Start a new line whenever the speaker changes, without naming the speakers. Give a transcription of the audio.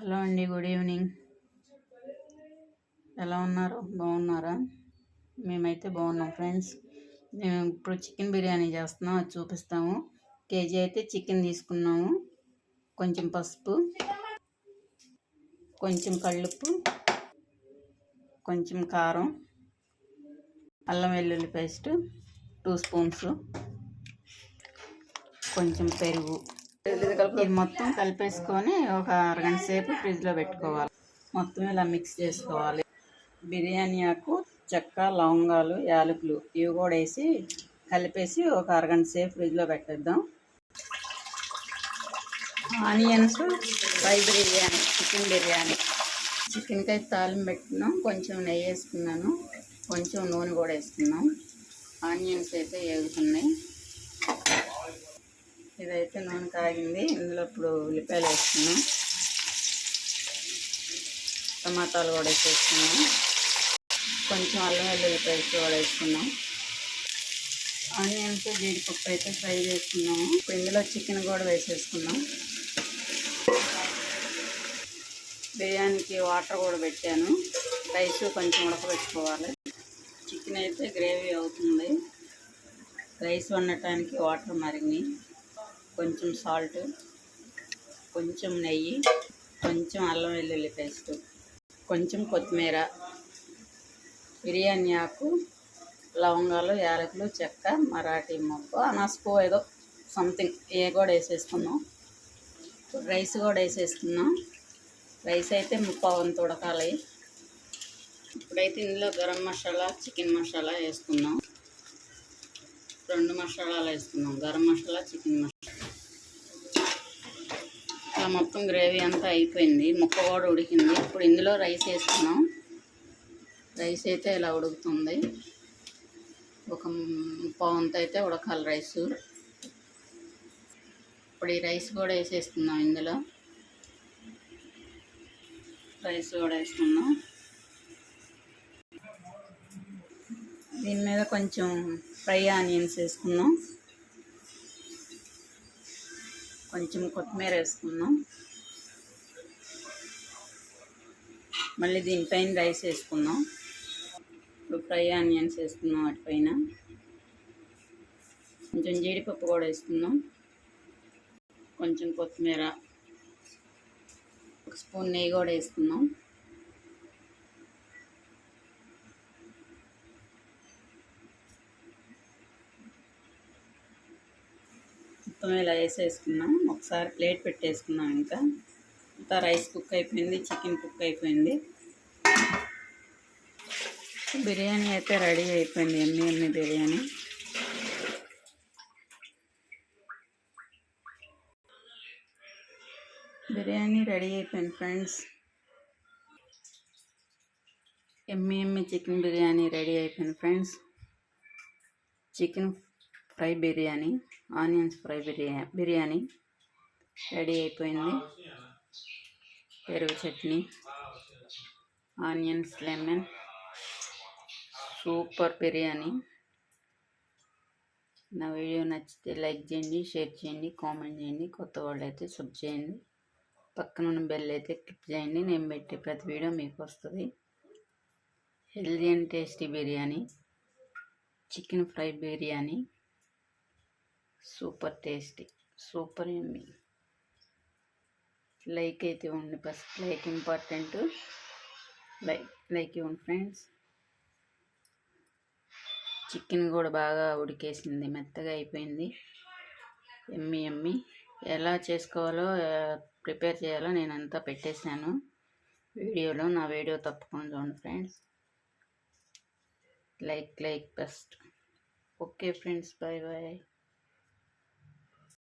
Hello అండి good evening. ఎలా ఉన్నారు? బాగున్నారా? మేమైతే బాగున్నాం ఫ్రెండ్స్. మేము ఇప్పుడు చికెన్ బిర్యానీ చేస్తున్నాం అది చూపిస్తాము. కేజీ అయితే చికెన్ తీసుకున్నాము. కొంచెం పసుపు కొంచెం కళ్ళుప్పు కొంచెం కారం అల్లం వెల్లుల్లి పేస్ట్ టూ స్పూన్స్ కొంచెం పెరుగు. ఇది మొత్తం కలిపేసుకొని ఒక అరగంట సేపు ఫ్రిడ్జ్లో పెట్టుకోవాలి. మొత్తం ఇలా మిక్స్ చేసుకోవాలి. బిర్యానీ ఆకు చెక్క లవంగాలు యాలకులు ఇవి కూడా వేసి కలిపేసి ఒక అరగంట సేపు ఫ్రిడ్జ్లో పెట్టేద్దాం. Onions fry biryani chicken biryani. చికెన్కి అయితే తాలింపు పెట్టినాం కొంచెం నెయ్యి వేసుకున్నాను. కొంచెం నూనె కూడా వేసుకున్నాం. ఆనియన్స్ అయితే వేగుతున్నాయి ఇదైతే నూనె కాగింది. ఇందులో ఇప్పుడు ఉల్లిపాయలు వేసుకున్నాం టమాటాలు కూడా వేసేసుకున్నాం కొంచెం అల్లం వెల్లుల్లి పేస్ట్ కూడా వేసుకున్నాం ఆనియన్స్ జీడిపప్పు అయితే ఫ్రై చేసుకున్నాము. ఇప్పుడు ఇందులో చికెన్ కూడా వేసేసుకున్నాం బిర్యానీకి వాటర్ కూడా పెట్టాను. రైస్ కొంచెం ఉడకబెట్టుకోవాలి. చికెన్ అయితే గ్రేవీ అవుతుంది. రైస్ వండటానికి వాటర్ మరిగినాయి. కొంచెం సాల్ట్ కొంచెం నెయ్యి కొంచెం అల్లం వెల్లుల్లి పేస్ట్ కొంచెం కొత్తిమీర బిర్యానీ ఆకు లవంగాలు యాలకులు చెక్క మరాఠీ మొక్క అనస్కో ఏదో సంథింగ్ ఏ కూడా వేసేసుకున్నాం రైస్ కూడా వేసేసుకున్నాం రైస్ అయితే ముప్పావంత ఉడకాలి ఇప్పుడైతే ఇందులో గరం మసాలా చికెన్ మసాలా వేసుకున్నాం రెండు మసాలాలు వేసుకున్నాం గరం మసాలా చికెన్ మసాలా. ఇలా మొత్తం గ్రేవీ అంతా అయిపోయింది. ముక్క కూడా ఉడికింది. ఇప్పుడు ఇందులో రైస్ వేసుకున్నాం రైస్ అయితే ఇలా ఉడుకుతుంది. ఒక పావంత అయితే ఉడకాలి రైస్. ఇప్పుడు ఈ రైస్ కూడా వేసేస్తున్నాం ఇందులో. రైస్ కూడా వేసుకున్నాం దీని మీద కొంచెం ఫ్రై ఆనియన్స్ వేసుకున్నాం కొంచెం కొత్తిమీర వేసుకున్నాం మళ్ళీ దీనిపైన రైస్ వేసుకున్నాం ఇప్పుడు ఫ్రై ఆనియన్స్ వేసుకున్నాం వాటిపైన. కొంచెం జీడిపప్పు కూడా వేసుకున్నాం కొంచెం కొత్తిమీర. ఒక స్పూన్ నెయ్యి కూడా వేసుకున్నాం మొత్తం ఇలా వేసేసుకున్నాం. ఒకసారి ప్లేట్ పెట్టేసుకున్నాం ఇంకా. అంతా రైస్ కుక్ అయిపోయింది చికెన్ కుక్ అయిపోయింది. బిర్యానీ అయితే రెడీ అయిపోయింది ఎన్ని ఎన్ని బిర్యానీ. బిర్యానీ రెడీ అయిపోయింది friends. Yummy yummy chicken biryani ready అయిపోయింది friends. Chicken fry biryani onions fry biryani biryani ready అయిపోయింది. పెరుగు chutney onions lemon super biryani. నా వీడియో నచ్చితే లైక్ చేయండి షేర్ చేయండి కామెంట్ చేయండి కొత్త వాళ్ళు అయితే సబ్ చేయండి. పక్కన ఉన్న బెల్ అయితే క్లిక్ చేయండి నేను పెట్టే ప్రతి వీడియో మీకు వస్తుంది. Healthy and tasty biryani chicken fry biryani. Super tasty super yummy like అయితే ఉంది first like important. Like like ఇవ్వండి ఫ్రెండ్స్. చికెన్ కూడా బాగా ఉడికేసింది మెత్తగా అయిపోయింది. ఎమ్మి ఎమ్మి. ఎలా చేసుకోవాలో ప్రిపేర్ చేయాలో నేను అంతా పెట్టేశాను. వీడియోలో నా వీడియో తప్పకుండా చూడండి friends. Like like best. Okay friends bye bye.